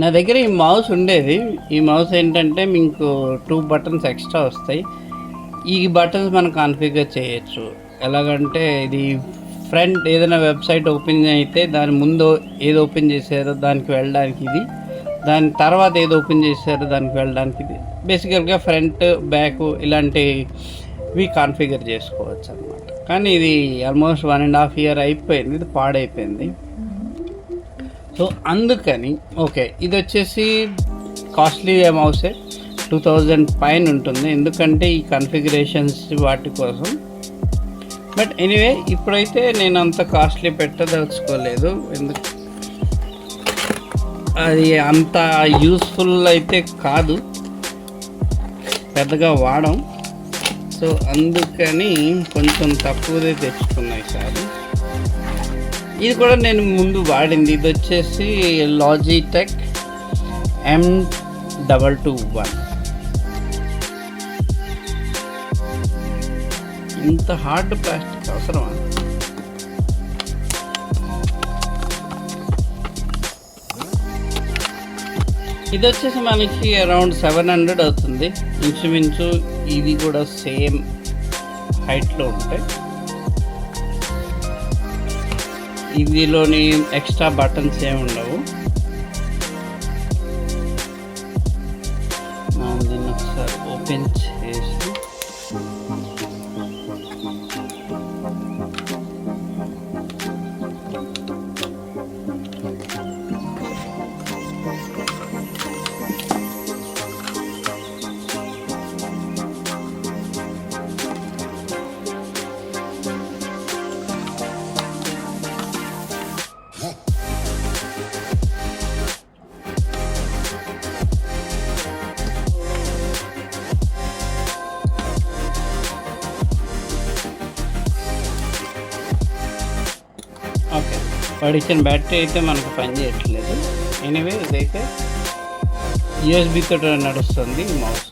నా దగ్గర ఈ మౌస్ ఉండేది. ఈ మౌస్ ఏంటంటే మీకు టూ బటన్స్ ఎక్స్ట్రా వస్తాయి. ఈ బటన్స్ మనం కాన్ఫిగర్ చేయొచ్చు. ఎలాగంటే ఇది ఫ్రంట్ ఏదైనా వెబ్సైట్ ఓపెన్ అయితే దాని ముందు ఏది ఓపెన్ చేశారో దానికి వెళ్ళడానికి ఇది. దాని తర్వాత ఏది ఓపెన్ చేశారో దానికి వెళ్ళడానికి ఇది. బేసికల్గా ఫ్రంట్ బ్యాక్ ఇలాంటివి కాన్ఫిగర్ చేసుకోవచ్చు అనమాట కానీ ఇది almost one and half year అయిపోయింది. ఇది పాడైపోయింది. సో అందుకని ఓకే ఇది వచ్చేసి కాస్ట్లీ మౌసే టూ థౌజండ్ పైన ఉంటుంది. ఎందుకంటే ఈ కన్ఫిగరేషన్స్ వాటి కోసం. బట్ ఎనీవే ఇప్పుడైతే నేను అంత కాస్ట్లీ పెట్టదలుచుకోలేదు. ఎందుకు? అది అంత యూస్ఫుల్ అయితే కాదు. పెద్దగా వాడం. సో అందుకని కొంచెం తక్కువదే తెచ్చుకున్నాయి సార్. ఇది కూడా నేను ముందు వాడింది. ఇది వచ్చేసి Logitech M double two one ఇంత హార్డ్ ప్లాస్టిక్ అవసరమా? ఇది వచ్చేసి మనకి అరౌండ్ సెవెన్ హండ్రెడ్ అవుతుంది. ఇంచుమించు ఇది కూడా సేమ్ హైట్లో ఉంటాయి ఇందులోని ఎక్స్ట్రా బటన్స్ ఏమి ఉండవు. మనం దీన్ని ఒకసారి ఓపెన్ చేసి వాడు ఇచ్చిన బ్యాటరీ అయితే మనకు పని చేయట్లేదు. ఎనీవే ఇదైతే యూఎస్బీతో నడుస్తుంది ఈ మౌస్.